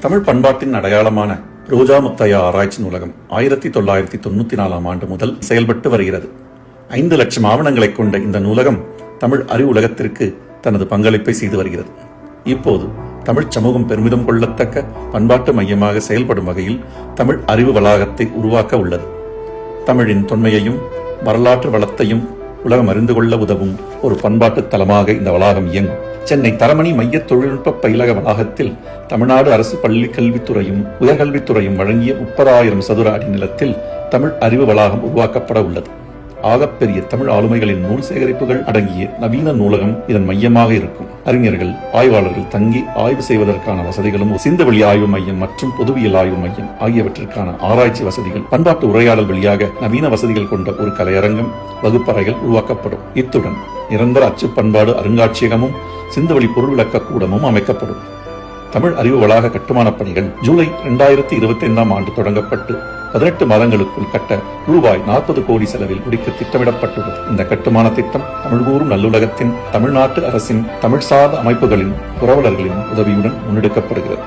தமிழ் பண்பாட்டின் அடையாளமான ரோஜா முத்தையா ஆராய்ச்சி நூலகம் ஆயிரத்தி தொள்ளாயிரத்தி தொண்ணூத்தி நாலாம் ஆண்டு முதல் செயல்பட்டு வருகிறது. ஐந்து லட்சம் ஆவணங்களை கொண்ட இந்த நூலகம் தமிழ் அறிவு உலகத்திற்கு தனது பங்களிப்பை செய்து வருகிறது. இப்போது தமிழ் சமூகம் பெருமிதம் கொள்ளத்தக்க பண்பாட்டு மையமாக செயல்படும் வகையில் தமிழ் அறிவு வளாகத்தை உருவாக்க உள்ளது. தமிழின் தொன்மையையும் வரலாற்று வளத்தையும் உலகம் அறிந்து கொள்ள உதவும் ஒரு பண்பாட்டு தலமாக இந்த வளாகம் இயங்கும். சென்னை தரமணி மைய தொழில்நுட்ப பயிலக வளாகத்தில் தமிழ்நாடு அரசு பள்ளி கல்வித்துறையும் உயர்கல்வித்துறையும் வழங்கிய முப்பதாயிரம் சதுர அடி நிலத்தில் தமிழ் அறிவு வளாகம் உருவாக்கப்பட உள்ளது. ஆகப்பெரிய தமிழ் ஆளுமைகளின் நூல் சேகரிப்புகள் அடங்கிய நவீன நூலகம் இதன் மையமாக இருக்கும். அறிஞர்கள் ஆய்வாளர்கள் தங்கி ஆய்வு செய்வதற்கான வசதிகளும் சிந்தவெளி ஆய்வு மையம் மற்றும் பொதுவியல் ஆய்வு மையம் ஆகியவற்றிற்கான ஆராய்ச்சி வசதிகள் பண்பாட்டு உரையாடல் வழியாக நவீன வசதிகள் கொண்ட ஒரு கலையரங்கம் வகுப்பறைகள் உருவாக்கப்படும். இத்துடன் நிரந்தர அச்சு பண்பாடு அருங்காட்சியகமும் சிந்தவெளி பொருள் விளக்க கூடமும் அமைக்கப்படும். தமிழ் அறிவு வளாக கட்டுமான பணிகள் ஜூலை இரண்டாயிரத்தி இருபத்தி ஐந்தாம் ஆண்டு தொடங்கப்பட்டு பதினெட்டு மாதங்களுக்குள் கட்ட ரூபாய் நாற்பது கோடி செலவில் முடிக்க திட்டமிடப்பட்டுள்ளது. இந்த கட்டுமான திட்டம் தமிழ் கூறும் நல்லுலகத்தின் தமிழ்நாட்டு அரசின் தமிழ் சார்ந்த அமைப்புகளின் புரவலர்களின் உதவியுடன் முன்னெடுக்கப்படுகிறது.